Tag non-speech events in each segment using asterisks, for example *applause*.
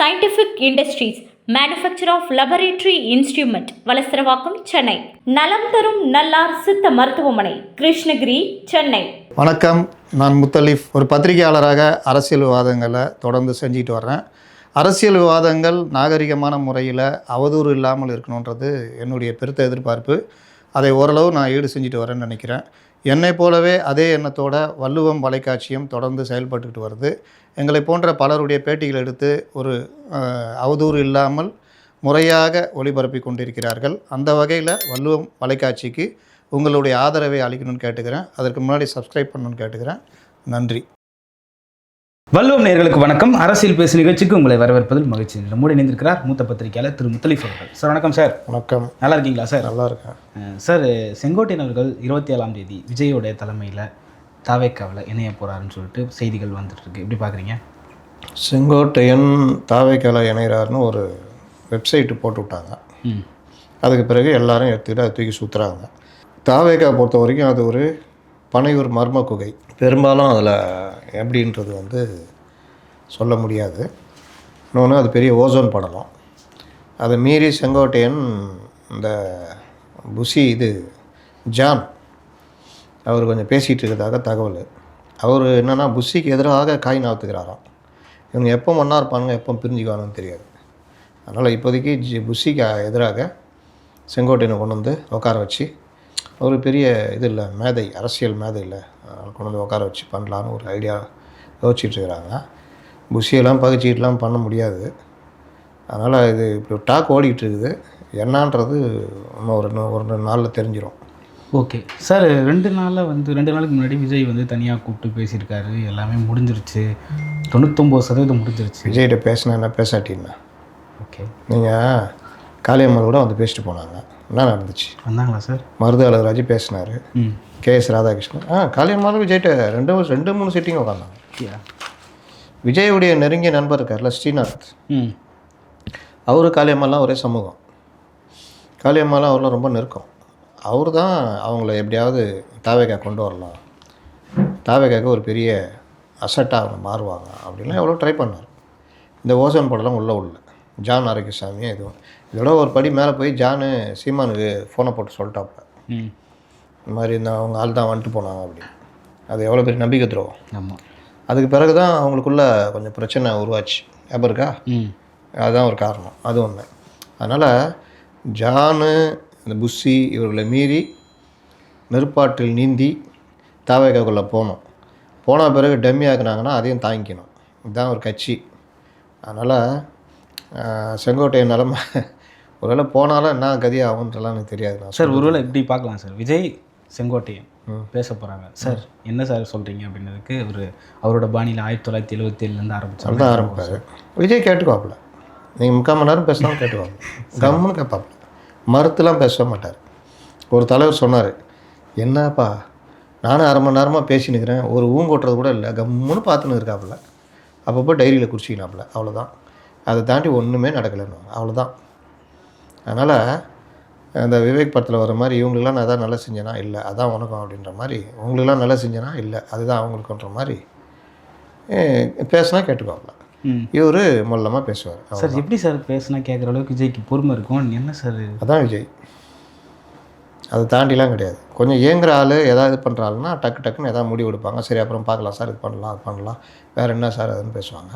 Scientific industries manufacture of laboratory instrument Valasaravakkam Chennai. நலம் தரும் நல்லார் சித்த மருத்துவமனை கிருஷ்ணகிரி சென்னை. வணக்கம். நான் முத்தலீஃப் ஒரு பத்திரிகையாளராக அரசியல் விவாதங்களை தொடர்ந்து செஞ்சுட்டு வர்றேன். அரசியல் விவாதங்கள் நாகரிகமான முறையில் அவதூறு இல்லாமல் இருக்கணுன்றது என்னுடைய பெருத்த எதிர்பார்ப்பு. அதை ஓரளவு நான் ஈடு செஞ்சுட்டு வரேன்னு நினைக்கிறேன். என்னை போலவே அதே எண்ணத்தோட வள்ளுவம் வலைக்காட்சியும் தொடர்ந்து செயல்பட்டுக்கிட்டு வருது. எங்களை போன்ற பலருடைய பேட்டிகள் எடுத்து ஒரு அவதூறு இல்லாமல் முறையாக ஒளிபரப்பி கொண்டிருக்கிறார்கள். அந்த வகையில் வள்ளுவம் வலைக்காட்சிக்கு உங்களுடைய ஆதரவை அளிக்கணும்னு கேட்டுக்கிறேன். அதற்கு முன்னாடி சப்ஸ்கிரைப் பண்ணணும்னு கேட்டுக்கிறேன். நன்றி. வள்ளுவம் நேர்களுக்கு வணக்கம். அரசியல் பேசு நிகழ்ச்சிக்கு உங்களை வரவேற்பதில் மகிழ்ச்சி. நம்முடைய இணைந்திருக்கிறார் மூத்த பத்திரிகையாளர் திரு முத்தலீஃப் அவர்கள். சார் வணக்கம் சார். வணக்கம். நல்லா இருக்கீங்களா சார்? நல்லா இருக்கேன். சார் செங்கோட்டையன் அவர்கள் இருபத்தி ஏழாம் தேதி விஜயோடைய தலைமையில் தாவேக்காவில் இணைய போகிறாருன்னு சொல்லிட்டு செய்திகள் வந்துட்டு இருக்கு. எப்படி பார்க்குறீங்க செங்கோட்டையன் தாவைக்கால இணைகிறாருன்னு ஒரு வெப்சைட்டு போட்டு விட்டாங்க. ம். அதுக்கு பிறகு எல்லாரும் எடுத்துக்கிட்டு அதை தூக்கி சுற்றுறாங்க தாவேக்கா பொறுத்த வரைக்கும் அது ஒரு பனையூர் மர்ம குகை. பெரும்பாலும் அதில் எப்படின்றது வந்து சொல்ல முடியாது. இன்னொன்று அது பெரிய ஓசோன் படலம். அதை மீறி செங்கோட்டையன் இந்த புஷி இது ஜான் அவர் கொஞ்சம் பேசிகிட்டு இருக்கிறதாக தகவல். அவர் என்னென்னா புஷிக்கு எதிராக காய் நாத்துக்கிறாராம் இவங்க எப்போ ஒன்றா இருப்பானுங்க எப்போ பிரிஞ்சுக்குவானுன்னு தெரியாது. அதனால் இப்போதைக்கு ஜி புஷிக்கு எதிராக செங்கோட்டையனை கொண்டு வந்து உட்கார வச்சு ஒரு பெரிய இது இல்லை மேதை அரசியல் மேதை இல்லை கொண்டு வந்து உட்கார வச்சு பண்ணலான்னு ஒரு ஐடியா யோசிச்சுட்டு இருக்கிறாங்க. புஷியெல்லாம் பகிச்சிக்கிட்டுலாம் பண்ண முடியாது. அதனால் இது இப்படி ஒரு டாக் ஓடிக்கிட்டு இருக்குது. என்னன்றது இன்னும் ஒரு ஒரு ரெண்டு நாளில் தெரிஞ்சிடும் ஓகே. சார் ரெண்டு நாளில் வந்து ரெண்டு நாளுக்கு முன்னாடி விஜய் வந்து தனியாக கூப்பிட்டு பேசியிருக்காரு. எல்லாமே முடிஞ்சிருச்சு. தொண்ணூத்தொம்பது சதவீதம் முடிஞ்சிருச்சு. விஜய்கிட்ட பேசினா என்ன? பேசாட்டின்னா. ஓகே. நீங்கள் காளியம்மாள் கூட வந்து பேசிட்டு போனாங்க. என்ன நடந்துச்சு. வந்தாங்களா சார்? மருது அழகராஜ் பேசினார். ம். K S Radhakrishnan. ஆ காளியம்மாள் விஜய்கிட்ட ரெண்டு ரெண்டு மூணு சிட்டிங் உட்காந்தாங்க விஜயுடைய நெருங்கிய நண்பர் இருக்கார்ல ஸ்ரீநாத். ம். அவரு காளியம்மாலாம் ஒரே சமூகம். காளியம்மாலாம் அவர்லாம் ரொம்ப நெருக்கம். அவர் தான் அவங்கள எப்படியாவது தாவேக்கா கொண்டு வரலாம். தாவேக்காக்கு ஒரு பெரிய அசட்டாக அவங்க மாறுவாங்க. அப்படின்லாம் எவ்வளோ ட்ரை பண்ணார். இந்த ஓசோன் படம்லாம் உள்ள உள்ள. ஜான் ஆரோக்கியசாமி எதுவும் இதோட ஒரு படி மேலே போய் ஜானு சீமானுக்கு ஃபோனை போட்டு சொல்லிட்டாப்புல. ம். இந்த மாதிரி இந்த அவங்க ஆள் தான் வந்துட்டு போனாங்க அப்படின்னு அது எவ்வளோ பெரிய நம்பிக்கை துரோகம். ஆமாம் அதுக்கு பிறகு தான் அவங்களுக்குள்ள கொஞ்சம் பிரச்சனை உருவாச்சு. ஞாபகம் இருக்கா? ம். அதுதான் ஒரு காரணம். அது ஒன்று அதனால் ஜானு இந்த புஷி இவர்களை மீறி நெருப்பாற்றில் நீந்தி தாவேக்காக்குள்ளே போகணும் போன பிறகு டம்மி ஆக்குனாங்கன்னா அதையும் தாங்கிக்கணும். இதுதான் ஒரு கட்சி. அதனால் செங்கோட்டையன் நிலமை ஒருவேளை போனாலும் என்ன கதி ஆகுன்றலாம் எனக்கு தெரியாது. சார் ஒருவேளை இப்படி பார்க்கலாம் சார். விஜய் செங்கோட்டையன் பேச போகிறாங்க சார் என்ன சார் சொல்கிறீங்க அப்படின்னதுக்கு அவர் அவரோட பாணியில் ஆயிரத்தி தொள்ளாயிரத்தி எழுபத்தி ஏழுலேருந்து ஆரம்பிச்சாங்க தான் ஆரம்பிப்பார். விஜய் கேட்டுக்குவாப்புல. நீங்கள் முக்கால் மணி நேரம் பேசினாலும் கேட்டுக்குவாங்க. *laughs* கம்முன்னு கேட்பாப்புல. மறுத்துலாம் பேச மாட்டார். ஒரு தலைவர் சொன்னார் என்னப்பா நானும் அரை மணி நேரமாக பேசினுக்கிறேன் ஒரு ஊங்கொட்டுறது கூட இல்லை. கம்முன்னு பார்த்துன்னு இருக்காப்புல. அப்பப்போ டைரியில் குறிச்சிக்கலாப்புல அவ்வளோதான் அதை தாண்டி ஒன்றுமே நடக்கலைன்னு. அவ்வளோதான் அதனால் அந்த விவேக் படத்தில் வர மாதிரி இவங்களுக்கெல்லாம் நான் எதாவது நல்லா செஞ்சேனா? இல்லை அதான் உனக்கும் அப்படின்ற மாதிரி. உங்களுக்கெல்லாம் நல்லா செஞ்சேனா? இல்லை அதுதான் அவங்களுக்குன்ற மாதிரி பேசினா கேட்டுக்குவாப்புல ம். இவர் மொல்லமாக பேசுவார். சார் எப்படி சார் பேசுனா கேட்குற அளவுக்கு விஜய்க்கு பொறுமை இருக்கும்? என்ன சார்? அதான் விஜய். அதை தாண்டிலாம் கிடையாது. கொஞ்சம் ஏங்குற ஆள் ஏதாவது பண்ணுற ஆளுனா டக்கு டக்குன்னு ஏதாவது முடிவு எடுப்பாங்க சரி அப்புறம் பார்க்கலாம் சார் இது பண்ணலாம் அது பண்ணலாம். வேறு என்ன சார் அதுன்னு பேசுவாங்க.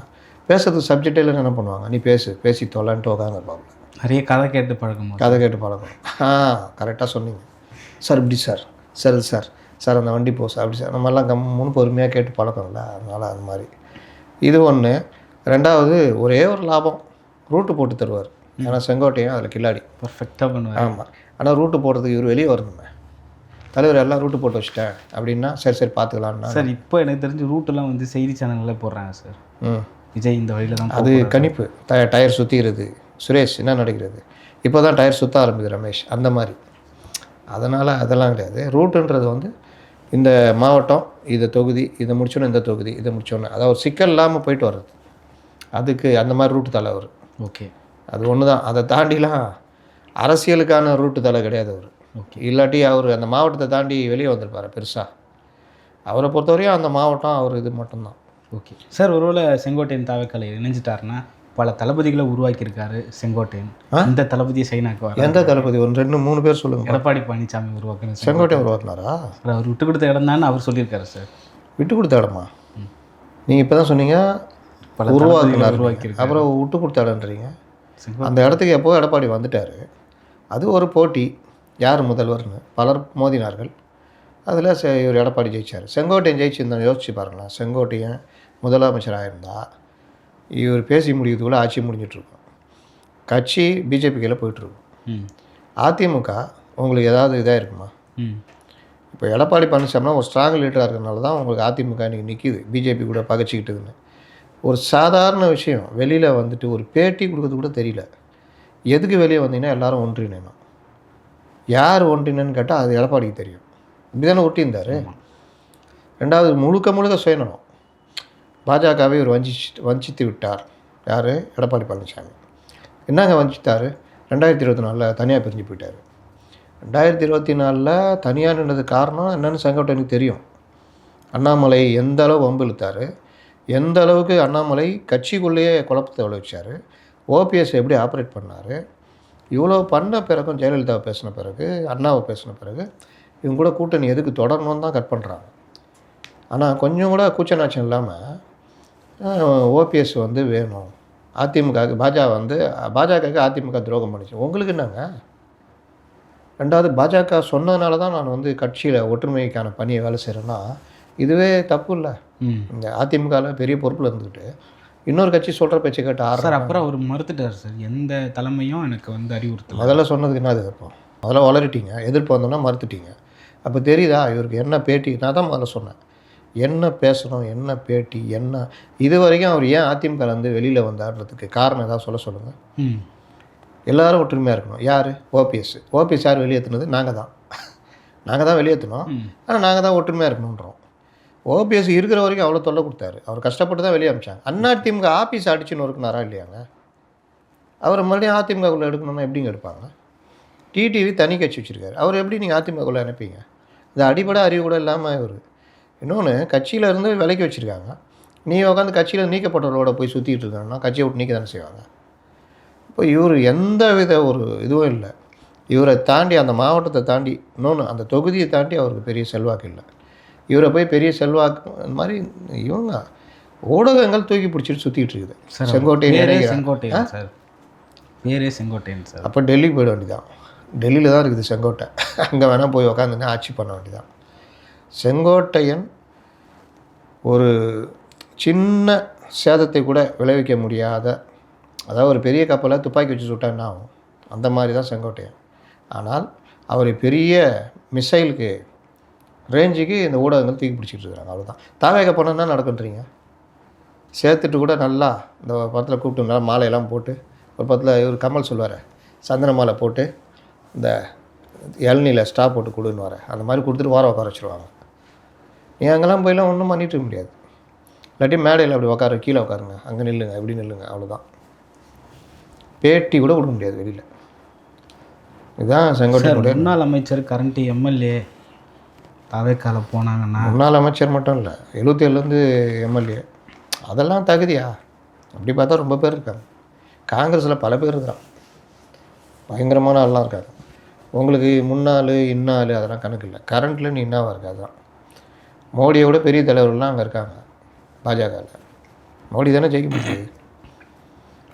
பேசுறதுக்கு சப்ஜெக்ட் இல்லைன்னு என்ன பண்ணுவாங்க? நீ பேசு பேசி தொலைன்ட்டு உட்காந்துருப்பாங்க நிறைய கதை கேட்டு பழக்கம் கதை கேட்டு பழக்கம். ஆ கரெக்டாக சொன்னீங்க. சார் இப்படி சார். Sir sir. சார் அந்த வண்டி போ சார் அப்படி சார். நம்ம எல்லாம் கம்முன்னு பொறுமையாக கேட்டு பழக்கம்ல. அதனால் அது மாதிரி. இது ஒன்று ரெண்டாவது ஒரே ஒரு லாபம். ரூட்டு போட்டு தருவார். ஏன்னா செங்கோட்டையும் அதில் கில்லாடி. பர்ஃபெக்டாக பண்ணுவார். ஆமாம் ஆனால் ரூட்டு போடுறதுக்கு இவர் வெளியே வரணுமே. தலைவர் எல்லாம் ரூட்டு போட்டு வச்சுட்டேன். அப்படின்னா சரி சரி பார்த்துக்கலாம்னா சார் இப்போ எனக்கு தெரிஞ்ச ரூட்டெல்லாம் வந்து செய்தி சேனல்களில் போடுறாங்க சார். ம். விஜய் இந்த வழியில் தான் அது கணிப்பு. ட டயர் சுற்றிக்கிறது சுரேஷ் என்ன நடக்கிறது? இப்போ தான் டயர் சுற்ற ஆரம்பிக்குது ரமேஷ் அந்த மாதிரி. அதனால் அதெல்லாம் கிடையாது. ரூட்டுன்றது வந்து இந்த மாவட்டம் இந்த தொகுதி இதை முடிச்சோன்னே இந்த தொகுதி இதை முடிச்சோன்னே. அதாவது ஒரு சிக்கல் இல்லாமல் போயிட்டு வர்றது. அதுக்கு அந்த மாதிரி ரூட்டு தலைவர் ஓகே. அது ஒன்று தான் அதை தாண்டிலாம் அரசியலுக்கான ரூட்டு தலை கிடையாது அவர். ஓகே. இல்லாட்டி அவர் அந்த மாவட்டத்தை தாண்டி வெளியே வந்திருப்பார் பெருசாக அவரை பொறுத்தவரையும் அந்த மாவட்டம் அவர் இது மட்டும்தான். ஓகே. சார் ஒருவேளை செங்கோட்டையன் தாவைக்கலை இணைஞ்சிட்டாருன்னா பல தளபதிகளை உருவாக்கியிருக்காரு செங்கோட்டையன். இந்த தளபதியை சைனாக்கு எந்த தளபதி? ஒரு ரெண்டு மூணு பேர் சொல்லுங்க. எடப்பாடி பழனிசாமி உருவாக்குன செங்கோட்டை உருவாக்குனாரா? அவர் விட்டு கொடுத்த இடம் தான் அவர் சொல்லியிருக்காரு சார். விட்டு கொடுத்த இடமா? நீங்கள் இப்போ தான் சொன்னீங்க பல உருவாக்குனார். அப்புறம் விட்டு கொடுத்த இடம்ன்றீங்க. அந்த இடத்துக்கு எப்போ எடப்பாடி வந்துட்டார்? அது ஒரு போட்டி. யார் முதல்வர்னு? பலர் மோதினார்கள். அதில் இவர் எடப்பாடி ஜெயிச்சார். செங்கோட்டையன் ஜெயிச்சிருந்தா யோசிச்சு பாருங்களேன். செங்கோட்டையன் முதலமைச்சராக இருந்தால் இவர் பேசி முடிக்கிறதுக்குள்ள ஆட்சி முடிஞ்சிட்ருக்கும். கட்சி பிஜேபி கையில் போயிட்டுருக்கும் ம். அதிமுக உங்களுக்கு ஏதாவது இதாக இருக்குமா? ம். இப்போ எடப்பாடி பழனிசாமினா ஒரு ஸ்ட்ராங் லீடராக இருக்கிறனால தான் உங்களுக்கு அதிமுக இன்றைக்கி நிற்கிது பிஜேபி கூட பகச்சிக்கிட்டுதுன்னு ஒரு சாதாரண விஷயம் வெளியில் வந்துட்டு ஒரு பேட்டி கொடுக்கறது கூட தெரியல. எதுக்கு வெளியே வந்தீங்கன்னா எல்லாரும் ஒன்றிணைணும் யார் ஒன்றினன்னு கேட்டால் அது எடப்பாடிக்கு தெரியும். இப்படி தானே ஒட்டியிருந்தார் ரெண்டாவது முழுக்க முழுக்க சுயநலம். பாஜகவை இவர் வஞ்சிச்சு வஞ்சித்து விட்டார் யார்? எடப்பாடி பழனிசாமி. என்னங்க வஞ்சித்தார்? ரெண்டாயிரத்தி இருபத்தி நாலில் தனியாக பிரிஞ்சு போயிட்டார். ரெண்டாயிரத்தி இருபத்தி நாலில் தனியாக நின்றது காரணம் சங்கட்டம் செங்கோட்டையனுக்கு தெரியும். அண்ணாமலை எந்த அளவு வம்பு இழுத்தார்? எந்த அளவுக்கு அண்ணாமலை கட்சிக்குள்ளேயே குழப்பத்தை விளைவிச்சார்? ஓபிஎஸ் எப்படி ஆப்ரேட் பண்ணார்? இவ்வளோ பண்ண பிறகும் ஜெயலலிதாவை பேசின பிறகு அண்ணாவை பேசின பிறகு இவங்க கூட கூட்டணி எதுக்கு தொடரணும்னு தான் கட் பண்ணுறாங்க ஆனால் கொஞ்சம் கூட கூச்சநாச்சம் இல்லாமல் ஓபிஎஸ் வந்து வேணும். அதிமுகவுக்கு பாஜக வந்து பாஜகவுக்கு அதிமுக துரோகம் பண்ணிச்சு. உங்களுக்கு என்னங்க? ரெண்டாவது பாஜக சொன்னதுனால தான் நான் வந்து கட்சியில் ஒற்றுமைக்கான பணியை வேலை செய்கிறேன்னா இதுவே தப்பு இல்லை. இந்த அதிமுகவில் பெரிய பொறுப்பில் இருந்துக்கிட்டு இன்னொரு கட்சி சொல்கிற பேச்சை கேட்டு சார் ஆறு அப்புறம் அவர் மறுத்துட்டார் சார். எந்த தலைமையும் எனக்கு வந்து அறிவுறுத்தல. முதல்ல சொன்னதுக்கு என்ன அது இப்போ? முதல்ல வளரிட்டீங்க எதிர்ப்பு வந்தோன்னா மறுத்துட்டீங்க. அப்போ தெரியுதா இவருக்கு என்ன பேட்டி? நான் தான் முதல்ல சொன்னேன். என்ன பேசணும் என்ன பேட்டி என்ன? இது வரைக்கும் அவர் ஏன் அதிமுக வந்து வெளியில் வந்தார்ன்றதுக்கு காரணம் ஏதாவது சொல்ல சொல்லுங்கள் ம். எல்லாரும் ஒற்றுமையாக இருக்கணும். யார்? ஓபிஎஸ். ஓபிஎஸ் யார் வெளியேற்றுனது நாங்கள் தான். நாங்கள் தான் வெளியேற்றினோம். ஆனால் நாங்கள் தான் ஒற்றுமையாக இருக்கணுன்றோம். ஓபிஎஸ் இருக்கிற வரைக்கும் அவ்வளோ தொல்லை கொடுத்தாரு. அவர் கஷ்டப்பட்டு தான் வெளியே அமிச்சாங்க. அண்ணா திமுக ஆஃபீஸ் அடிச்சு நொறுக்குனாரா இல்லையாங்க? அவரை மறுபடியும் அதிமுகக்குள்ளே எடுக்கணும்னா எப்படிங்க எடுப்பாங்க? டிடிவி தனி கட்சி வச்சுருக்காரு. அவர் எப்படி நீங்கள் அதிமுகக்குள்ளே அனுப்பீங்க? இந்த அடிப்படை அறிவு கூட இல்லாமல் இவர். இன்னொன்று கட்சியில இருந்து விலைக்கு வச்சுருக்காங்க. நீ உட்காந்து கட்சியில் நீக்கப்பட்டவரோட போய் சுற்றிட்டு இருக்காங்கன்னா கட்சியை விட்டு நீக்க தானே செய்வாங்க. இப்போ இவர் எந்த வித ஒரு இதுவும் இல்லை. இவரை தாண்டி அந்த மாவட்டத்தை தாண்டி இன்னொன்று அந்த தொகுதியை தாண்டி அவருக்கு பெரிய செல்வாக்கு இல்லை. இவரை போய் பெரிய செல்வாக்கு இந்த மாதிரி இவங்க ஊடகங்கள் தூக்கி பிடிச்சிட்டு சுற்றிட்டு இருக்குது. செங்கோட்டையன் செங்கோட்டையன் சார். பேரே செங்கோட்டையன் சார். அப்போ டெல்லிக்கு போயிட வேண்டியதான் டெல்லியில் தான் இருக்குது செங்கோட்டை. அங்கே வேணால் போய் உக்காந்துன்னு ஆட்சி பண்ண வேண்டியதான் செங்கோட்டையன் ஒரு சின்ன சேதத்தை கூட விளைவிக்க முடியாத அதாவது ஒரு பெரிய கப்பலை துப்பாக்கி வச்சு சுட்டாங்கன்னா ஆகும்? அந்த மாதிரி தான் செங்கோட்டையன். ஆனால் அவர் பெரிய மிசைலுக்கு ரேஞ்சுக்கு இந்த ஊடகங்கள் தூக்கி பிடிச்சிட்டு இருக்காங்க அவ்வளோதான் தாவேக போனால் என்ன நடக்குன்றீங்க சேர்த்துட்டு கூட நல்லா இந்த படத்தில் கூப்பிட்டு நல்லா மாலையெல்லாம் போட்டு ஒரு படத்தில் இவர் கமல் சொல்லுவார் சந்தன மாலை போட்டு இந்த இளநியில் ஸ்டா போட்டு கொடுன்னு வர அந்த மாதிரி கொடுத்துட்டு வாரம் உட்கார வச்சுருவாங்க. நீ அங்கெல்லாம் போயெல்லாம் ஒன்றும் பண்ணிட்டு இருக்க முடியாது. இல்லாட்டி மேடையில் அப்படி உட்காரு கீழே உட்காருங்க அங்கே நில்லுங்க இப்படி நில்லுங்க அவ்வளோதான் பேட்டி கூட கொடுக்க முடியாது வெளியில். இதுதான் செங்கோட்டையனுடைய முன்னாள் அமைச்சர் கரண்ட் எம்எல்ஏ தாவேக்கால போனாங்கன்னா முன்னாள் அமைச்சர் மட்டும் இல்லை எழுபத்தேழுலேருந்து எம்எல்ஏ அதெல்லாம் தகுதியா? அப்படி பார்த்தா ரொம்ப பேர் இருக்காங்க. காங்கிரஸில் பல பேர் இருக்கிறான். பயங்கரமான ஆள்லாம் இருக்காங்க உங்களுக்கு முன்னாள் இன்னாள் அதெல்லாம் கணக்கு இல்லை. கரண்ட்டில் நீ என்னவா இருக்கு அதுதான் மோடியை விட பெரிய தலைவர்கள்லாம் அங்கே இருக்காங்க பாஜகவில் மோடி தானே ஜெயிக்க முடியுது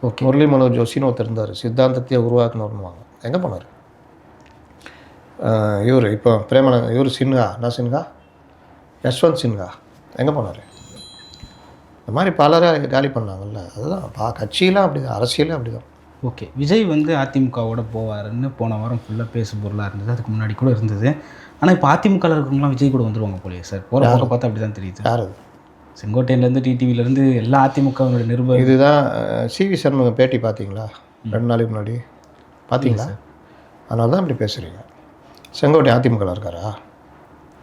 ஓகே. முரளி மனோகர் ஜோஷின்னு ஒருத்தர் இருந்தார் சித்தாந்தத்தையே உருவாக்கணும்னுவாங்க. எங்கே போனார்? இவர் இப்போ பிரேமநந்த இவர் சின்ஹா என்ன சின்ஹா? யஷ்வந்த் சின்ஹா. எங்கே போனார்? இந்த மாதிரி பலரை காலி பண்ணாங்கல்ல அதுதான். பா கட்சியெலாம் அப்படி தான் அரசியலும் அப்படி தான் ஓகே. விஜய் வந்து அதிமுகவோட போவாருன்னு போன வாரம் ஃபுல்லாக பேசு பொருளாக இருந்தது. அதுக்கு முன்னாடி கூட இருந்தது. ஆனால் இப்போ அதிமுகவில் இருக்கிறவங்களாம் விஜய் கூட வந்துருவாங்க போலயே சார். போகிற போக பார்த்தா அப்படி தான் தெரியுது. யார்? செங்கோட்டையிலேருந்து டிடிவிலேருந்து எல்லா அதிமுகவினுடைய நிருபர் இதுதான் சிவி சண்முகம் பேட்டி பார்த்தீங்களா? ரெண்டு நாளைக்கு முன்னாடி. பார்த்தீங்களா? அதனால தான் இப்படி பேசுகிறீங்க செங்கோட்டை அதிமுகவில் இருக்காரா?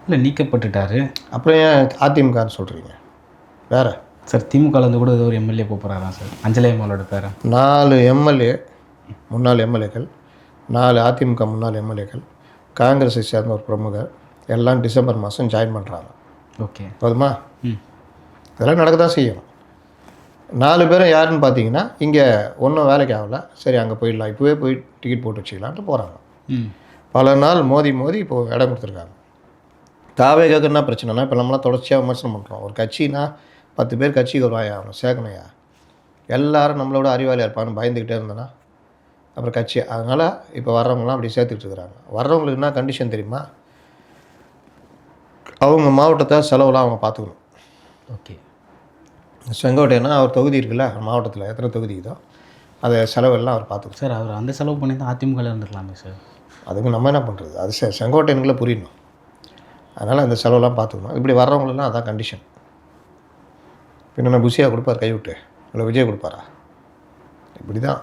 இல்லை நீக்கப்பட்டுட்டாரு. அப்புறம் ஏன் அதிமுகன்னு சொல்கிறீங்க வேறு? சார் திமுகலேருந்து கூட ஏதோ ஒரு எம்எல்ஏ போகிறாராம் சார்? அஞ்சலி அம்மாவோட பேரன் நாலு எம்எல்ஏ முன்னாள் எம்எல்ஏக்கள் நாலு அதிமுக முன்னாள் எம்எல்ஏக்கள் காங்கிரஸை சேர்ந்த ஒரு பிரமுகர் எல்லாம் டிசம்பர் மாதம் ஜாயின் பண்ணுறாங்க ஓகே. போதுமா? இதெல்லாம் நடக்க தான் செய்யும். நாலு பேரும் யாருன்னு பார்த்தீங்கன்னா இங்கே ஒன்றும் வேலைக்கு ஆகல. சரி அங்கே போயிடலாம். இப்போவே போய் டிக்கெட் போட்டு வச்சுக்கலான்ட்டு போகிறாங்க ம். பல நாள் மோதி மோதி இப்போது இடம் கொடுத்துருக்காங்க. தாவேகாக்கு என்ன பிரச்சனைனா இப்போ நம்மளாம் தொடர்ச்சியாக விமர்சனம் பண்ணுறோம் ஒரு கட்சினா பத்து பேர் கட்சிக்கு வருவாயா? அவனை சேர்க்கணையா எல்லாரும் நம்மளோட அறிவாளியாக இருப்பான்னு பயந்துக்கிட்டே இருந்தனா அப்புறம் கட்சி. அதனால் இப்போ வர்றவங்களாம் அப்படி சேர்த்துக்கிட்டு இருக்கிறாங்க வர்றவங்களுக்கு என்ன கண்டிஷன் தெரியுமா? அவங்க மாவட்டத்தை செலவுலாம் அவங்க பார்த்துக்கணும். ஓகே. செங்கோட்டையனா அவர் தொகுதி இருக்குல்ல மாவட்டத்தில் எத்தனை தொகுதி இதோ அதை செலவெல்லாம் அவர் பார்த்துக்கணும். சார் அவர் அந்த செலவு பண்ணி தான் அதிமுகவில் இருந்துக்கலாமே சார். அதுக்கு நம்ம என்ன பண்ணுறது அது செ செங்கோட்டையனுக்குள்ள புரியணும். அதனால் அந்த செலவெல்லாம் பார்த்துக்கணும். இப்படி வர்றவங்களெல்லாம் அதான் கண்டிஷன் பின்ன புஷியாக கொடுப்பார் கைவிட்டு? இல்லை விஜய் கொடுப்பாரா? இப்படி தான்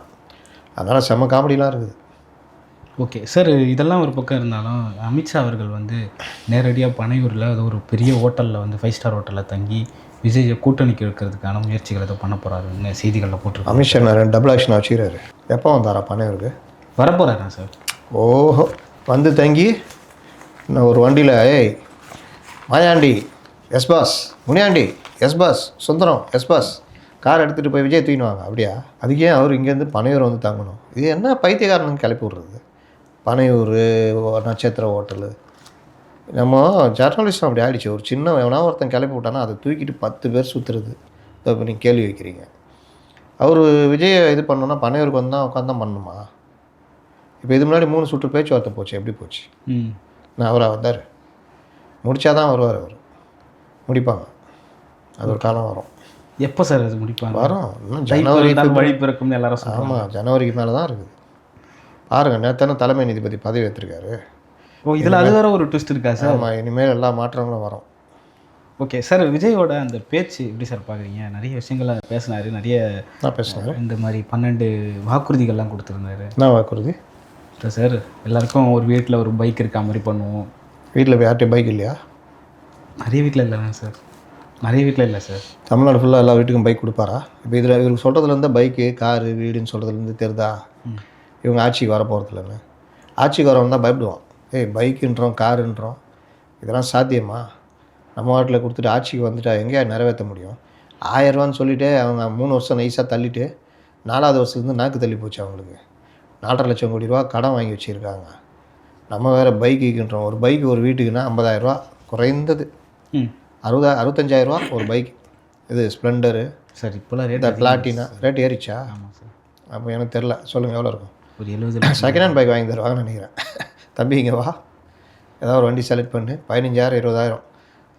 அதனால் செம்ம காமெடிலாம் இருக்குது. ஓகே சார் இதெல்லாம் ஒரு பக்கம் இருந்தாலும் அமித்ஷா அவர்கள் வந்து நேரடியாக பனையூரில் அது ஒரு பெரிய ஹோட்டலில் வந்து ஃபைவ் ஸ்டார் ஹோட்டலில் தங்கி விஜயை கூட்டணிக்கு இருக்கிறதுக்கான முயற்சிகள் ஏதோ பண்ண போகிறாருன்னு செய்திகளில் போட்டிருக்காங்க அமித்ஷா நான் ரெண்டு டபுள் ஆக்ஷன் வச்சுக்கிறாரு. எப்போ வந்தாரா பனையூருக்கு? வரப்போகிறாரா சார்? ஓஹோ வந்து தங்கி நான் ஒரு வண்டியில் ஏய் Mayandi yes boss Muniyandi yes boss Sundaram yes boss. Car எடுத்துகிட்டு போய் விஜய் தூக்கின்னு வாங்க அப்படியா? அதுக்கு ஏன் அவர் இங்கேருந்து பனையூர் வந்து தங்கணும். இது என்ன பைத்தியக்காரனுக்கு கிளப்பி விட்றது? பனையூர் நட்சத்திர ஹோட்டலு. நம்ம ஜர்னலிஸ்ட் அப்படி ஆயிடுச்சு. ஒரு சின்ன எவனா ஒருத்தன் கிளப்பி விட்டானா அதை தூக்கிட்டு பத்து பேர் சுற்றுறது இப்போ நீங்கள் கேள்வி வைக்கிறீங்க. அவர் விஜயை இது பண்ணோன்னா பனையூருக்கு வந்தால் உட்காந்து தான் பண்ணணுமா? இப்போ இது முன்னாடி மூணு சுற்று பேச்சுவார்த்தை போச்சு. எப்படி போச்சு? நான் அவராக வந்தார்? முடிச்சாதான் வருவார் அவர். முடிப்பாங்க. அது ஒரு காலம் வரும். எப்போ சார் அது முடிப்பாங்க? வரும். ஜனவரி வழி பிறக்கும்னு எல்லாரும் ஆமாம் ஜனவரிக்கு மேலே தான் இருக்குது. பாருங்கள் நேத்தான தலைமை நீதிபதி பதவி ஏற்றிருக்காரு ஓ இதில் அது வேற ஒரு ட்விஸ்ட் இருக்கா சார்? ஆமாம் இனிமேல் எல்லா மாற்றங்களும் வரும். ஓகே சார் விஜயோட அந்த பேச்சு எப்படி சார் பார்க்குறீங்க நிறைய விஷயங்களை பேசினாரு நிறைய நான் பேசுனேன் இந்த மாதிரி பன்னெண்டு வாக்குறுதிகள்லாம் கொடுத்துருந்தாரு. என்ன வாக்குறுதி? இல்லை சார் எல்லாருக்கும் ஒரு வீட்டில் ஒரு பைக் இருக்கா மாதிரி பண்ணுவோம். வீட்டில் யார்கிட்டயும் பைக் இல்லையா? நிறைய வீட்டில் இல்லைங்க சார். நிறைய வீட்டில் இல்லை சார் தமிழ்நாடு ஃபுல்லாக எல்லா வீட்டுக்கும் பைக் கொடுப்பாரா? இப்போ இதில் இவருக்கு சொல்கிறதுலேருந்து பைக்கு காரு வீடுன்னு சொல்கிறதுலேருந்து தெரிதா? இவங்க ஆட்சிக்கு வர போகிறதில்லன்னு ஆட்சிக்கு வரவன் தான் பயப்படுவான். ஏய் பைக்குன்றோம் காருன்றோம் இதெல்லாம் சாத்தியமா? நம்ம நாட்டில் கொடுத்துட்டு ஆட்சிக்கு வந்துட்டா எங்கேயா நிறைவேற்ற முடியும்? ஆயிரரூவான்னு சொல்லிட்டு அவங்க மூணு வருஷம் நைஸாக தள்ளிட்டு நாலாவது வருஷத்துலேருந்து நாக்கு தள்ளி போச்சு அவங்களுக்கு. நாலரை லட்சம் கோடி ரூபா கடன் வாங்கி வச்சுருக்காங்க. நம்ம வேறு பைக்குன்றோம் ஒரு பைக்கு ஒரு வீட்டுக்குன்னா ஐம்பதாயிரரூவா குறைந்தது. ம். அறுபதா அறுபத்தஞ்சாயிரரூவா ஒரு பைக் இது ஸ்ப்ளெண்டரு சார் இப்போலாம் ரேட் பிளாட்டினா ரேட் ஏறிச்சா ஆமாம் சார். அப்போ எனக்கு தெரில சொல்லுங்கள் எவ்வளோ இருக்கும்? ஒரு எழுபது செகண்ட் ஹேண்ட் பைக் வாங்கி தருவாங்கன்னு நினைக்கிறேன். *laughs* தம்பி இங்கே வா. ஏதாவது ஒரு வண்டி செலக்ட் பண்ணு. பதினஞ்சாயிரம் இருபதாயிரம்.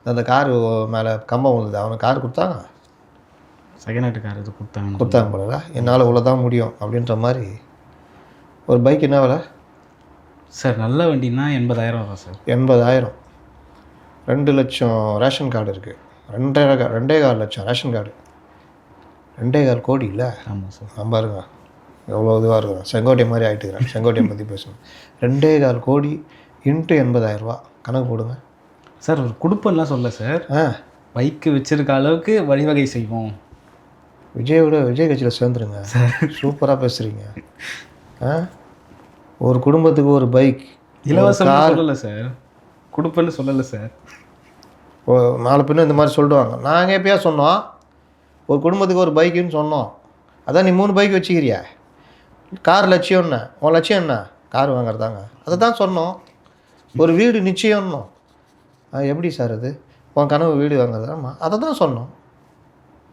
அந்த காரு மேலே கம்பம் விழுது அவனுக்கு கார் கொடுத்தாங்க? செகண்ட் ஹேண்ட் கார் இது கொடுத்தாங்க? கொடுத்தாங்க போல என்னால் இவ்வளோ தான் முடியும் அப்படின்ற மாதிரி. ஒரு பைக் என்ன விலை? சார் நல்ல வண்டினா எண்பதாயிரம் வரும் சார். எண்பதாயிரம். ரெண்டு லட்சம் ரேஷன் கார்டு இருக்குது ரெண்டே ரெண்டே கால் லட்சம் ரேஷன் கார்டு. ரெண்டே கால் கோடி இல்லை? ஆமாம் சார். நான் பாருங்க. எவ்வளோ இதுவாக இருக்கிறேன் செங்கோட்டை மாதிரி ஆகிட்டுக்கிறேன் செங்கோட்டையை பற்றி பேசணும். ரெண்டே கால் கோடி இன்ட்டு எண்பதாயிரரூபா கணக்கு போடுங்க. சார் ஒரு குடுப்பம்லாம் சொல்ல சார். ஆ. பைக்கு வச்சிருக்க அளவுக்கு வழிவகை செய்வோம். விஜயோட விஜய் கட்சியில் சேர்ந்துருங்க. சூப்பராக பேசுகிறீங்க ஆ? ஒரு குடும்பத்துக்கு ஒரு பைக் இலவசமாக சொல்லலை சார். கொடுப்பேன்னு சொல்லலை சார். ஓ நாலு பின்னும் இந்த மாதிரி சொல்லிடுவாங்க நாங்கள் எப்பயா சொன்னோம்? ஒரு குடும்பத்துக்கு ஒரு பைக்குன்னு சொன்னோம். அதான் நீ மூணு பைக் வச்சுக்கிறியா? கார் லட்சியம் என்ன? உன் லட்சியம் என்ன? கார் வாங்குறதாங்க. அதை தான் சொன்னோம். ஒரு வீடு நிச்சயம்னோம் அது எப்படி சார் அது? உன் கனவு வீடு வாங்குறது. ஆமாம் அதை தான் சொன்னோம்.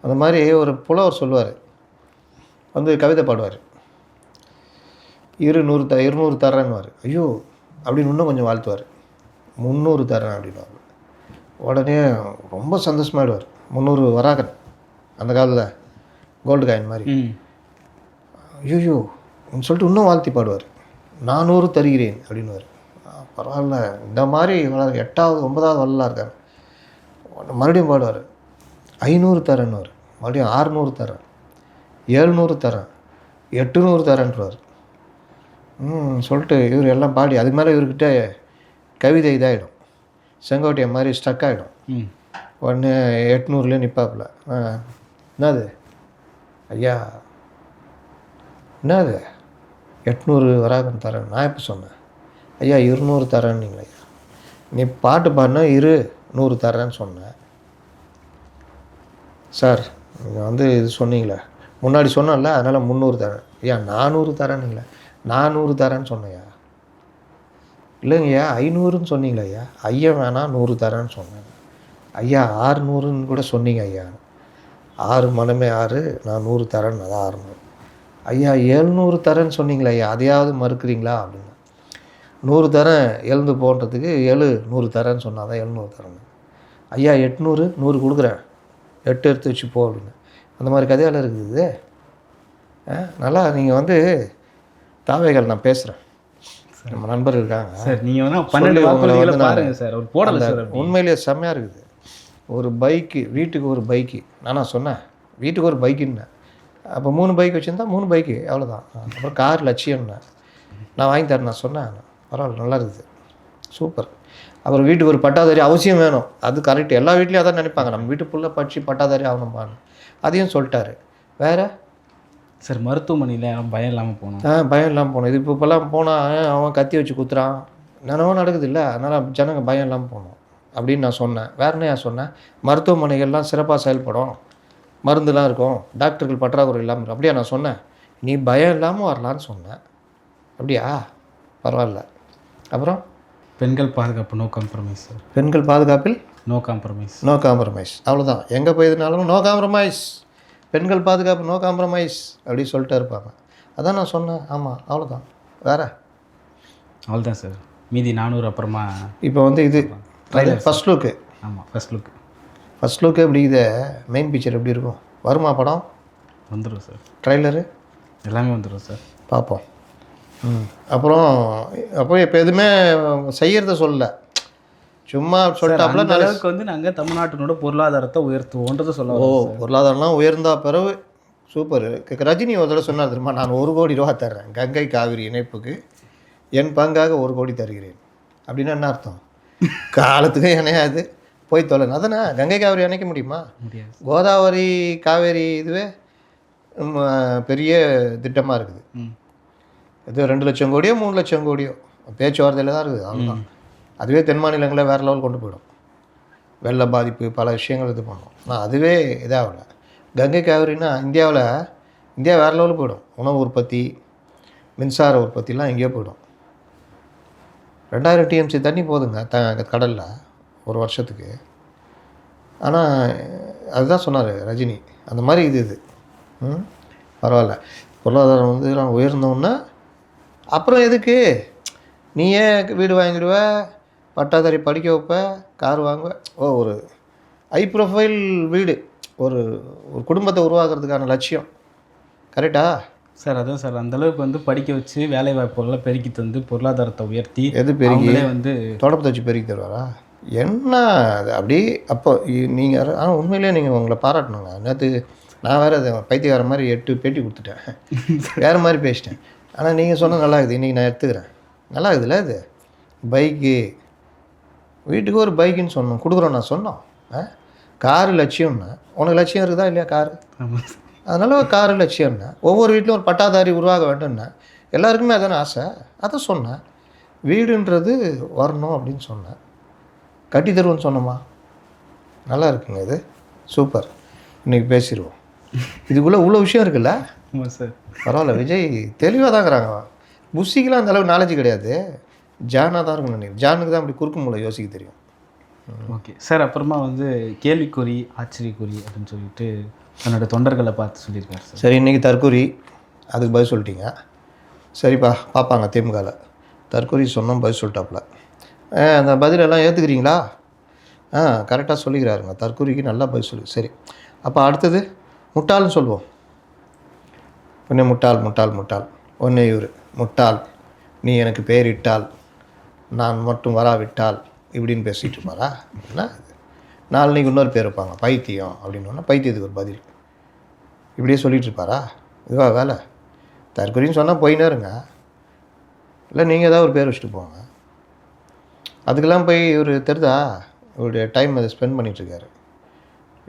அந்த மாதிரி ஒரு புலவர் சொல்லுவார். வந்து கவிதை பாடுவார். இரு நூறு த இருநூறு தரேன்னுவார். ஐயோ அப்படின்னு இன்னும் கொஞ்சம் வாழ்த்துவார். முந்நூறு தரேன் அப்படின்னுவார் உடனே ரொம்ப சந்தோஷமாயிடுவார். முந்நூறு வராகன் அந்த காலத்தில் கோல்டு காயின் மாதிரி. ஐயோ சொல்லிட்டு இன்னும் வாழ்த்தி பாடுவார் நானூறு தருகிறேன் அப்படின்னுவார். பரவாயில்ல இந்த மாதிரி வளர் எட்டாவது ஒன்பதாவது வரலாம் உடனே மறுபடியும் பாடுவார். ஐநூறு தரேன்னுவார். மறுபடியும் ஆறுநூறு தரேன். ஏழ்நூறு தரேன். எட்டுநூறு தரேன்றார் ம் சொல்லிட்டு இவர் எல்லாம் பாடி அதுக்கு மேலே இவர்கிட்ட கவிதை இதாகிடும் செங்கோட்டையன் மாதிரி ஸ்டக் ஆகிடும் உடனே எட்நூறுலேயே நிற்பாப்புல ஆ என்னது? ஐயா என்னது? எட்நூறு வராகன் தரேன். நான் எப்போ சொன்னேன்? ஐயா இருநூறு தரேன்னீங்களே. ஐயா நீ பாட்டு பாடினா இரு நூறு தரேன்னு சொன்னேன். சார் நீங்கள் வந்து இது சொன்னீங்களே. முன்னாடி சொன்னேன்ல அதனால் முந்நூறு தரேன். ஐயா நானூறு தரேனுங்களே நானூறு தரேன்னு சொன்னேயா இல்லைங்கய்யா ஐநூறுன்னு சொன்னீங்களே ஐயா ஐயா வேணாம் நூறு தரேன்னு சொன்னேன். ஐயா ஆறுநூறுன்னு கூட சொன்னீங்க ஐயா ஆறு மனமே ஆறு நான் நூறு தரேன் அதான் ஆறுநூறு. ஐயா எழுநூறு தரேன்னு சொன்னீங்களே ஐயா அதையாவது மறுக்கிறீங்களா அப்படின்னு. நூறு தரேன் எழுந்து போன்றதுக்கு ஏழு நூறு தரேன்னு சொன்னால் தான் எழுநூறு தரேன் ஐயா எட்நூறு நூறு கொடுக்குறேன். எட்டு எடுத்து வச்சு போ அப்படின்னு. அந்த மாதிரி கதையால் இருக்குது ஆ, நல்லா நீங்கள் வந்து தாவைகள் நான் பேசுகிறேன் நம்ம நண்பர் இருக்காங்க. சார் நீங்கள் வேணா பன்னெண்டு வாக்குறுதிகளை வந்து நான் பாருங்க சார். அவர் போடலை சார். உண்மையிலேயே செம்மையாக இருக்குது. ஒரு பைக்கு வீட்டுக்கு ஒரு பைக்கு. நானா சொன்னேன்? வீட்டுக்கு ஒரு பைக்குன்னேன் அப்போ மூணு பைக் வச்சுருந்தா மூணு பைக்கு அவ்வளோதான் அப்புறம் கார் லட்சியம்னேன் நான். வாங்கி தரேன் நான் சொன்னேன். பரவாயில்ல நல்லா இருக்குது. சூப்பர். அப்புறம் வீட்டுக்கு ஒரு பட்டாதாரி அவசியம் வேணும். அது கரெக்ட் எல்லா வீட்லேயும் அதான் நினைப்பாங்க. நம்ம வீட்டுக்குள்ளே படித்து பட்டாதாரி ஆகணும்பான்னு. அதையும் சொல்லிட்டாரு. வேறு? சார் மருத்துவமனையில் பயம் இல்லாமல் போகணும் ஆ பயம் இல்லாமல் போகணும் இது இப்போ இப்போல்லாம் போனால் அவன் கத்தி வச்சு குத்துறான். நினவும் நடக்குது இல்லை அதனால் ஜனங்க பயம் இல்லாமல் போகணும் அப்படின்னு நான் சொன்னேன். வேற என்ன சொன்னேன்? மருத்துவமனைகள்லாம் சிறப்பாக செயல்படும். மருந்துலாம் இருக்கும். டாக்டர்கள் பற்றாக்குறை இல்லாமல் இருக்கும். அப்படியா நான் சொன்னேன். நீ பயம் இல்லாமல் வரலான்னு சொன்னேன். அப்படியா? பரவாயில்ல. அப்புறம்? பெண்கள் பாதுகாப்பு நோ காம்ப்ரமைஸ் சார் பெண்கள் பாதுகாப்பில்? நோ காம்ப்ரமைஸ் நோ காம்ப்ரமைஸ் அவ்வளோதான் எங்கே போயிருந்தாலும் நோ காம்ப்ரமைஸ் பெண்கள் பாதுகாப்பு நோ காம்ப்ரமைஸ் அப்படி சொல்லிட்டு இருப்பாங்க. அதான் நான் சொன்னேன். ஆமாம் அவ்வளோதான் வேற? அவ்வளோதான் சார் மீதி நானூறு அப்புறமா இப்போ வந்து இது ஃபஸ்ட் லுக்கு ஆமாம் ஃபர்ஸ்ட் லுக் ஃபஸ்ட் லுக்கு எப்படி இது மெயின் பிக்சர் எப்படி இருக்கும்? வருமா படம்? வந்துடும் சார் ட்ரைலரு எல்லாமே வந்துடும் சார் பார்ப்போம். ம். அப்புறம் அப்போ இப்போ எதுவுமே செய்யறத சொல்லல. சும்மா சொல்லிட்டாப்புல அந்த அளவுக்கு வந்து நாங்கள் தமிழ்நாட்டினோட பொருளாதாரத்தை உயர்த்துவோன்றதை சொல்ல ஓ. பொருளாதாரம்லாம் உயர்ந்தா பிறகு சூப்பர். ரஜினி ஒரு தடவை சொன்னார் தெரியுமா நான் ஒரு கோடி ரூபா தர்றேன் கங்கை காவிரி இணைப்புக்கு என் பங்காக ஒரு கோடி தருகிறேன். அப்படின்னா என்ன அர்த்தம்? *laughs* காலத்துக்கு இணையாது போய் தொலைங்க அதானே? கங்கை காவிரி இணைக்க முடியுமா? கோதாவரி காவேரி இதுவே பெரிய திட்டமாக இருக்குது. இது ரெண்டு லட்சம் கோடியோ மூணு லட்சம் கோடியோ பேச்சுவார்த்தையில் தான் இருக்குது அவ்வளோதான் அதுவே தென் மாநிலங்களில் வேறு லெவல் கொண்டு போயிடும். வெள்ள பாதிப்பு பல விஷயங்கள் இது பண்ணும். ஆனால் அதுவே இதாகல. கங்கை காவிரினா இந்தியாவில் இந்தியா வேறு லெவலுக்கு போயிடும். உணவு உற்பத்தி மின்சார உற்பத்திலாம் எங்கேயோ போயிடும். ரெண்டாயிரம் டிஎம்சி தண்ணி போதுங்க த கடலில் ஒரு வருஷத்துக்கு. ஆனால் அதுதான் சொன்னார் ரஜினி. அந்த மாதிரி இது இது. ம்? பரவாயில்ல. பொருளாதாரம் வந்து நான் உயர்ந்தோன்னா அப்புறம் எதுக்கு? நீ ஏன் வீடு வாங்கிடுவ? பட்டாதாரி படிக்க வைப்ப கார் வாங்குவ. ஓ ஒரு ஹை ப்ரொஃபைல் வீடு. ஒரு ஒரு குடும்பத்தை உருவாக்குறதுக்கான லட்சியம். கரெக்டா சார் அதான் சார். அந்த அளவுக்கு வந்து படிக்க வச்சு வேலை வாய்ப்புகளை பெருக்கி தந்து பொருளாதாரத்தை உயர்த்தி எது பெருகி அவங்களே வந்து தொடப்பத்தை வச்சு பெருக்கி தருவாரா? என்ன அது? அப்படி அப்போ நீங்கள் ஆனால் உண்மையிலேயே நீங்கள் உங்களை பாராட்டணுங்க. நேற்று நான் வேறு அது பைத்தியக்கார மாதிரி எட்டு பேட்டி கொடுத்துட்டேன். *laughs* வேறு மாதிரி பேசிட்டேன். ஆனால் நீங்கள் சொன்னது நல்லா இருக்குது. இன்றைக்கி நான் எடுத்துக்கிறேன். நல்லா இருக்குதுல்ல இது பைக்கு வீட்டுக்கு ஒரு பைக்குன்னு சொன்னோம். கொடுக்குறோம் நான் சொன்னோம். ஆ? காரு லட்சியம்னா. உனக்கு லட்சியம் இருக்குதா இல்லையா காரு. அதனால ஒரு காரு லட்சியம்னா. ஒவ்வொரு வீட்லையும் ஒரு பட்டாதாரி உருவாக வேண்டும்னா. எல்லாருக்குமே அதானே ஆசை. அதை சொன்னேன். வீடுன்றது வரணும் அப்படின்னு சொன்னேன். கட்டி தருவோன்னு சொன்னோமா? நல்லா இருக்குங்க இது. சூப்பர். இன்னைக்கு பேசிடுவோம். இதுக்குள்ளே இவ்வளோ விஷயம் இருக்குல்ல? ஆமாம் சார். பரவாயில்ல விஜய் தெளிவாக தாங்கிறாங்க புஷிக்கெலாம் அந்த அளவுக்கு நாலேஜ் கிடையாது. ஜானாக தான் இருக்கும் நினைக்கிறேன். ஜானுக்கு தான் அப்படி குறுக்கு மூளை யோசிக்க தெரியும். ஓகே. சார் அப்புறமா வந்து கேள்விக்குறி ஆச்சரியக்குறி அப்படின்னு சொல்லிட்டு தன்னோட தொண்டர்களை பார்த்து சொல்லியிருக்காரு சார். சரி இன்றைக்கி தற்கொலை. அதுக்கு பதில் சொல்லிட்டீங்க. சரிப்பா பார்ப்பாங்க திமுகவில் தற்கொலை சொன்னோம் பதில் சொல்லிட்டாப்புல. ஆ, அந்த பதிலெல்லாம் ஏற்றுக்கிறீங்களா ஆ கரெக்டாக சொல்லிக்கிறாருங்க. தற்கொலைக்கு நல்லா பதில் சொல்லு. சரி. அப்போ அடுத்தது முட்டாள்னு சொல்லுவோம். ஒன்று முட்டாள் முட்டாள் முட்டாள். ஒன்று இவர் முட்டாள். நீ எனக்கு பேரிட்டால் நான் மட்டும் வராவிட்டால் இப்படின்னு பேசிகிட்டு இருப்பாரா? இது? நாளைக்கு இன்னொரு பேர் வைப்பாங்க பைத்தியம் அப்படின்னா பைத்தியத்துக்கு ஒரு பதில். இப்படியே சொல்லிட்டு இருப்பாரா? இதுவா வேலை? தற்கொலைன்னு சொன்னால் போயினே இருங்க. இல்லை நீங்கள் ஏதாவது ஒரு பேர் வச்சுட்டு போங்க. அதுக்கெல்லாம் போய் இவர் தெரிதா? இவருடைய டைம் அதை ஸ்பெண்ட் பண்ணிகிட்ருக்காரு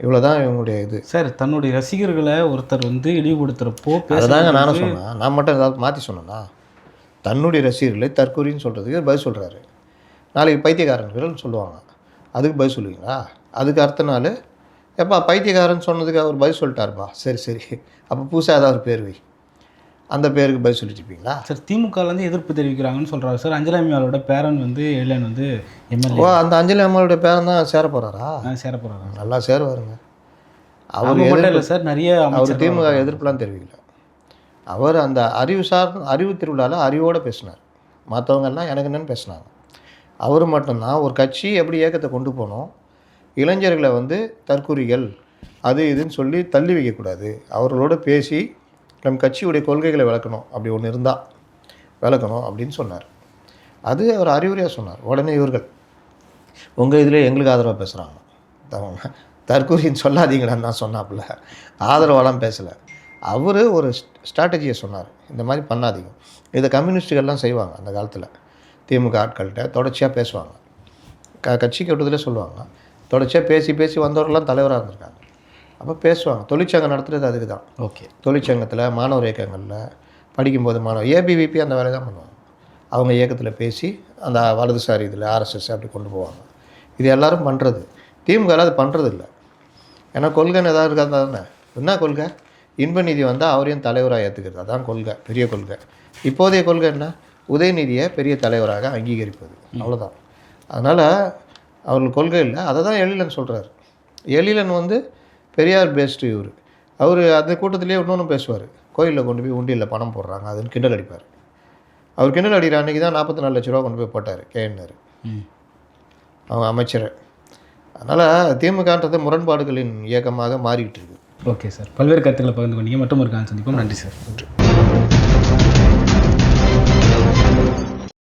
இவ்வளோ தான் இவங்களுடைய இது. சார் தன்னுடைய ரசிகர்களை ஒருத்தர் வந்து இழிவுபடுத்துறப்போ அதுதாங்க நானும் சொன்னேன். நான் மட்டும் ஏதாவது மாற்றி சொன்னேன்னா தன்னுடைய ரசிகர்களை தற்கொலைன்னு சொல்கிறதுக்கு பதில் சொல்கிறாரு நாளைக்கு பைத்தியக்காரர்கள் சொல்லுவாங்க. அதுக்கு பதில் சொல்லுவீங்களா? அதுக்கு அடுத்த நாள் எப்பா பைத்தியக்காரன் சொன்னதுக்கு அவர் பதில் சொல்லிட்டாருப்பா. சரி சரி. அப்போ புதுசாக ஏதாவது ஒரு பேர் வை. அந்த பேருக்கு பதில் சொல்லிட்டு இருப்பீங்களா? சார் திமுகலேருந்து எதிர்ப்பு தெரிவிக்கிறாங்கன்னு சொல்கிறாரு சார். அஞ்சலி அம்மையாரோட பேரன் வந்து எழிலன் வந்து ஓ எம்எல்ஏ அந்த அஞ்சலி அம்மாவுடைய பேரன் தான் சேர போகிறாரா சேர போகிறாங்க நல்லா சேருவாருங்க. அவர் மட்டும் இல்லை சார் நிறைய அவர் திமுக எதிர்ப்புலாம் தெரிவிக்கல. அவர் அந்த அறிவு சார்ந்த அறிவு திருவிழாவில் அறிவோடு பேசினார். மற்றவங்கெல்லாம் எனக்கு என்னன்னு பேசினாங்க. அவர் மட்டும்தான் ஒரு கட்சி எப்படி இயக்கத்தை கொண்டு போகணும் இளைஞர்களை வந்து தற்குறிகள் அது இதுன்னு சொல்லி தள்ளி வைக்கக்கூடாது. அவர்களோட பேசி நம் கட்சியுடைய கொள்கைகளை விளக்கணும். அப்படி ஒன்று இருந்தால் விளக்கணும் அப்படின்னு சொன்னார். அது அவர் அறிவுரையாக சொன்னார். உடனே இவர்கள் உங்கள் இதில் எங்களுக்கு ஆதரவாக பேசுகிறாங்க தவங்க தற்கூரின்னு சொல்லாதீங்கடான்னு நான் சொன்னாப்புல. ஆதரவாலாம் பேசலை. அவர் ஒரு ஸ்ட்ராட்டஜியை சொன்னார். இந்த மாதிரி பண்ணாதீங்க. இதை கம்யூனிஸ்ட்டுகள்லாம் செய்வாங்க அந்த காலத்தில். திமுக ஆட்கள்கிட்ட தொடர்ச்சியாக பேசுவாங்க. க கட்சி கட்டத்திலே சொல்லுவாங்க. தொடர்ச்சியாக பேசி பேசி வந்தவர்கள்லாம் தலைவராக இருந்திருக்காங்க. அப்போ பேசுவாங்க. தொழிற்சங்கம் நடத்துறது அதுக்கு தான். ஓகே. தொழிற்சங்கத்தில் மாணவர் இயக்கங்களில் படிக்கும்போது மாணவர் ஏபிவிபி அந்த வேலையை தான் பண்ணுவாங்க. அவங்க இயக்கத்தில் பேசி அந்த வலதுசாரி இதில் ஆர்எஸ்எஸ் அப்படி கொண்டு போவாங்க. இது எல்லாரும் பண்ணுறது திமுக அது பண்ணுறது இல்லை ஏன்னா கொள்கைன்னு ஏதாவது இருக்கா தானே? என்ன கொள்கை? இன்ப நிதி வந்தால் அவரையும் தலைவராக ஏற்றுக்கிறது அதான் கொள்கை பெரிய கொள்கை. இப்போதைய கொள்கை என்ன? உதயநிதியை பெரிய தலைவராக அங்கீகரிப்பது. அவ்வளோதான் அதனால் அவர்கள் கொள்கை இல்லை. அதை தான் எழிலன் சொல்கிறார் எழிலன் வந்து பெரியார் பேஸ்டு இவர். அவர் அந்த கூட்டத்திலேயே இன்னொன்று பேசுவார். கோயிலில் கொண்டு போய் உண்டியில் பணம் போடுறாங்க. அதுன்னு கிண்டல் அடிப்பார். அவர் கிண்டல் அடிக்கிற அன்றைக்கி தான் நாற்பத்தி நாலு லட்ச ரூபா கொண்டு போய் போட்டார் கேஎன்ஆர். அவங்க அமைச்சர். அதனால் திமுகன்றது முரண்பாடுகளின் இயக்கமாக மாறிக்கிட்டு இருக்கு. Okay sir. பல்வேறு கருத்துக்களை பகிர்ந்து கொண்டீங்க மற்றும் ஒரு காலம் சந்திப்போம். நன்றி சார். நன்றி.